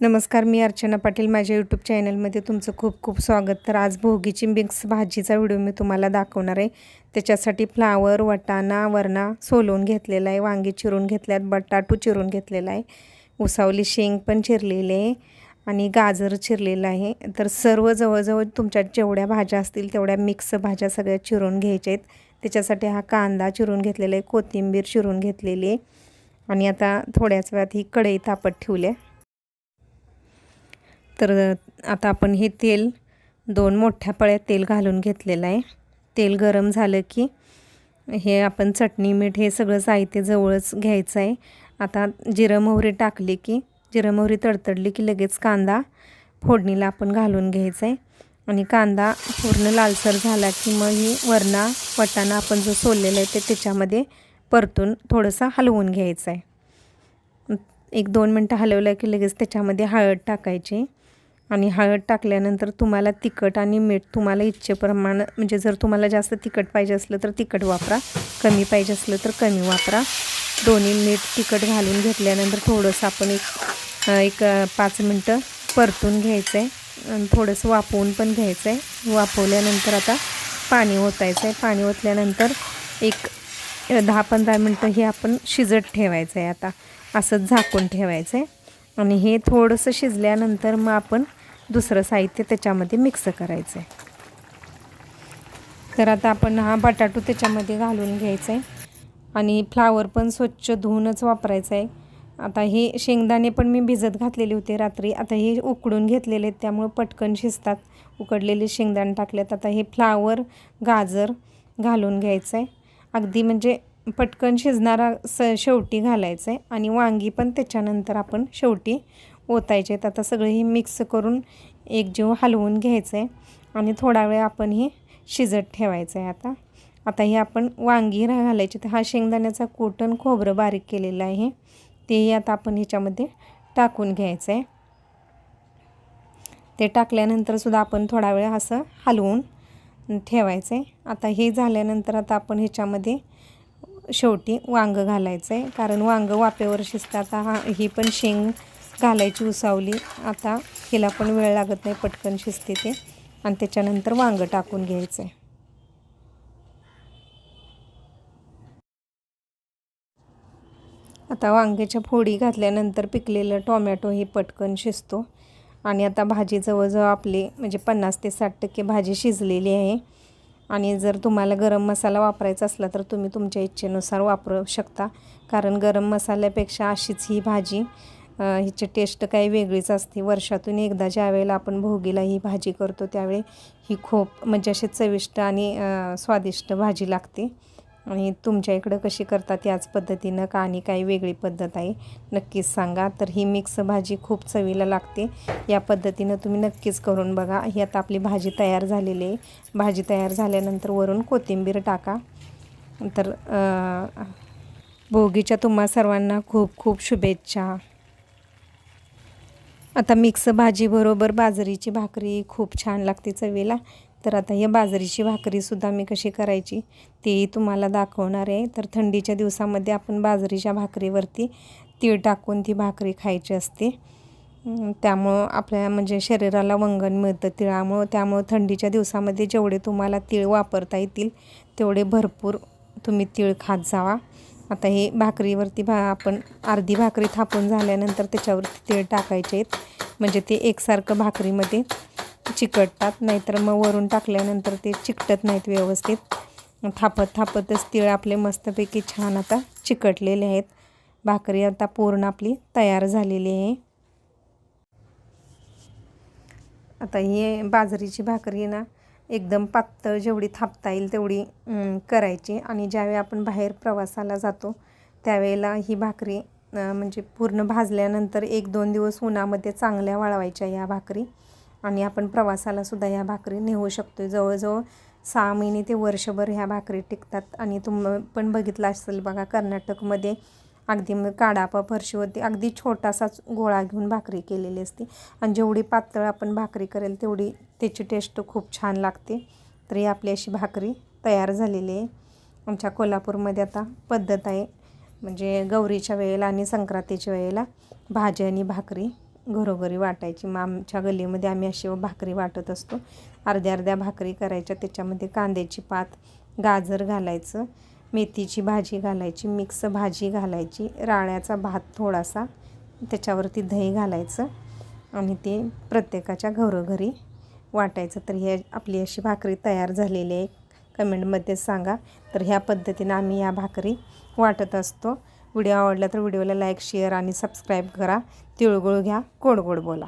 नमस्कार मी अर्चना पाटील. माझ्या यूट्यूब चॅनलमध्ये तुमचं खूप खूप स्वागत. तर आज भोगीची मिक्स भाजीचा व्हिडिओ मी तुम्हाला दाखवणार आहे. त्याच्यासाठी फ्लावर वटाणा वरणा सोलून घेतलेला आहे. वांगी चिरून घेतल्यात बटाटू चिरून घेतलेला आहे. उसावली शेंग पण चिरलेली आहे आणि गाजर चिरलेलं आहे. तर सर्व जवळजवळ तुमच्या जेवढ्या भाज्या असतील तेवढ्या मिक्स भाज्या सगळ्या चिरून घ्यायच्या आहेत. त्याच्यासाठी हा कांदा चिरून घेतलेला आहे. कोथिंबीर चिरून घेतलेली आहे. आणि आता थोड्याच वेळात ही कढई तापत ठेवली आहे. तर आता आपण हे तेल दोन मोठ्या पळ्यात तेल घालून घेतलेलं आहे. तेल गरम झालं की हे आपण चटणी मीठ हे सगळं साहित्य जवळच घ्यायचं आहे. आता जिरं मोहरी टाकली की जिरं मोहरी तडतडली की लगेच कांदा फोडणीला आपण घालून घ्यायचा आहे. आणि कांदा पूर्ण लालसर झाला की मग ही वरणा वटाणा आपण जो सोललेला आहे ते त्याच्यामध्ये परतून थोडंसं हलवून घ्यायचं आहे. एक दोन मिनटं हलवलं की लगेच त्याच्यामध्ये हळद टाकायची. आणि हळद टाकल्यानंतर तुम्हाला तिखट आणि मीठ तुम्हाला इच्छेप्रमाणे म्हणजे जर तुम्हाला जास्त तिखट पाहिजे असलं तर तिखट वापरा. कमी पाहिजे असलं तर कमी वापरा. दोन्ही मीठ तिखट घालून घेतल्यानंतर थोडंसं आपण एक एक पाच मिनटं परतून घ्यायचं आहे आणि थोडंसं वाफवून पण घ्यायचं आहे वाफवल्यानंतर आता पाणी ओतायचं आहे पाणी ओतल्यानंतर एक दहा पंधरा मिनटं हे आपण शिजत ठेवायचं आहे आता. असंच झाकून ठेवायचं आहे आणि हे थोडंसं शिजल्यानंतर मग आपण दुसरं साहित्य त्याच्यामध्ये मिक्स करायचं आहे तर आता आपण हा बटाटू त्याच्यामध्ये घालून घ्यायचा आहे आणि फ्लावर पण स्वच्छ धुवूनच वापरायचं आहे आता हे शेंगदाणे पण मी भिजत घातलेले होते रात्री. आता हे उकडून घेतलेले आहेत त्यामुळं पटकन शिजतात. उकडलेले शेंगदाणे टाकलेत. आता हे फ्लावर गाजर घालून घ्यायचं आहे अगदी म्हणजे पटकन शिजणारा स शेवटी घालायचं आहे आणि वांगी पण त्याच्यानंतर आपण शेवटी ओतायचे. आहेत आता सगळं हे मिक्स करून एक जीव हलवून घ्यायचं आहे आणि थोडा वेळ आपण हे शिजत ठेवायचं आहे आता. आता हे आपण वांगी घालायची. तर हा शेंगदाण्याचा कोटण खोबरं बारीक केलेलं आहे. तेही आता आपण ह्याच्यामध्ये टाकून घ्यायचं आहे ते टाकल्यानंतरसुद्धा आपण थोडा वेळ असं हलवून ठेवायचं आहे आता हे झाल्यानंतर आता आपण ह्याच्यामध्ये शेवटी वांगं घालायचं आहे कारण वांगं वापेवर शिजतं आता हा ही पण शेंग घालायची उसावली. आता हिला पण वेळ लागत नाही पटकन शिजते ते. आणि त्याच्यानंतर वांगं टाकून घ्यायचं आहे. आता वांग्याच्या फोडी घातल्यानंतर पिकलेलं टोमॅटो हे पटकन शिजतो. आणि आता भाजी जवळजवळ आपली म्हणजे पन्नास ते साठ टक्के भाजी शिजलेली आहे. आणि जर तुम्हाला गरम मसाला वापरायचा असला तर तुम्ही तुमच्या इच्छेनुसार वापरू शकता. कारण गरम मसाल्यापेक्षा अशीच ही भाजी हिची टेस्ट काही वेगळीच असते. वर्षातून एकदा ज्या वेळेला आपण भोगीला ही भाजी करतो त्यावेळी ही खूप म्हणजे अशी चविष्ट आणि स्वादिष्ट भाजी लागते. आणि तुमच्या इकडं कशी करतात याच पद्धतीनं का आणि काही वेगळी पद्धत आहे नक्कीच सांगा. तर ही मिक्स भाजी खूप चवीला लागते. या पद्धतीनं तुम्ही नक्कीच करून बघा. ही आता आपली भाजी तयार झालेली आहे. भाजी तयार झाल्यानंतर वरून कोथिंबीर टाका. तर भोगीच्या तुम्हा सर्वांना खूप खूप शुभेच्छा. आता मिक्स भाजीबरोबर बाजरीची भाकरी खूप छान लागते चवीला. तर आता या बाजरीची भाकरीसुद्धा मी कशी करायची तेही तुम्हाला दाखवणार आहे. तर थंडीच्या दिवसामध्ये आपण बाजरीच्या भाकरीवरती तीळ टाकून ती भाकरी खायची असते. त्यामुळं आपल्या म्हणजे शरीराला वंगण मिळतं तिळामुळं. त्यामुळं थंडीच्या दिवसामध्ये जेवढे तुम्हाला तीळ वापरता येतील तेवढे भरपूर तुम्ही तीळ खात जावा. आता हे भाकरीवरती भा आपण अर्धी भाकरी थापून झाल्यानंतर त्याच्यावरती तेल टाकायचे आहेत. म्हणजे ते एकसारखं भाकरीमध्ये चिकटतात नाहीतर मग वरून टाकल्यानंतर ते चिकटत नाहीत व्यवस्थित. थापत थापतच तीळ आपले मस्तपैकी छान आता चिकटलेले आहेत. भाकरी आता पूर्ण आपली तयार झालेली आहे. आता ही बाजरीची भाकरी ना एकदम पातळ जेवढी थापता येईल तेवढी करायची. आणि ज्यावेळी आपण बाहेर प्रवासाला जातो त्यावेळेला ही भाकरी म्हणजे पूर्ण भाजल्यानंतर एक दोन दिवस उन्हामध्ये चांगल्या वाळवायच्या या भाकरी. आणि आपण प्रवासालासुद्धा ह्या भाकरी नेऊ शकतो जवळजवळ सहा महिने ते वर्षभर ह्या भाकरी टिकतात. आणि तुम पण बघितलं असेल बघा कर्नाटकमध्ये अगदी मग काडापा फरशीवरती अगदी छोटासाच गोळा घेऊन भाकरी केलेली असते. आणि जेवढी पातळ आपण भाकरी करेल तेवढी त्याची टेस्ट खूप छान लागते. तरी आपली अशी भाकरी तयार झालेली आहे. आमच्या कोल्हापूरमध्ये आता पद्धत आहे. म्हणजे गौरीच्या वेळेला आणि संक्रांतीच्या वेळेला भाजी आणि भाकरी घरोघरी वाटायची. मग आमच्या गल्लीमध्ये आम्ही अशी भाकरी वाटत असतो. अर्ध्या अर्ध्या भाकरी करायच्या. त्याच्यामध्ये कांद्याची पात गाजर घालायचं मेथीची भाजी घालायची मिक्स भाजी घालायची राळ्याचा भात थोडासा त्याच्यावरती दही घालायचं आणि ते प्रत्येकाच्या घरोघरी वाटायचं तर हे आपली अशी भाकरी तयार झालेली आहे. कमेंटमध्ये सांगा. तर ह्या पद्धतीनं आम्ही या भाकरी वाटत असतो. व्हिडिओ आवडला तर व्हिडिओला लाईक शेअर आणि सबस्क्राईब करा. तिळगुळ घ्या गोड गोड बोला.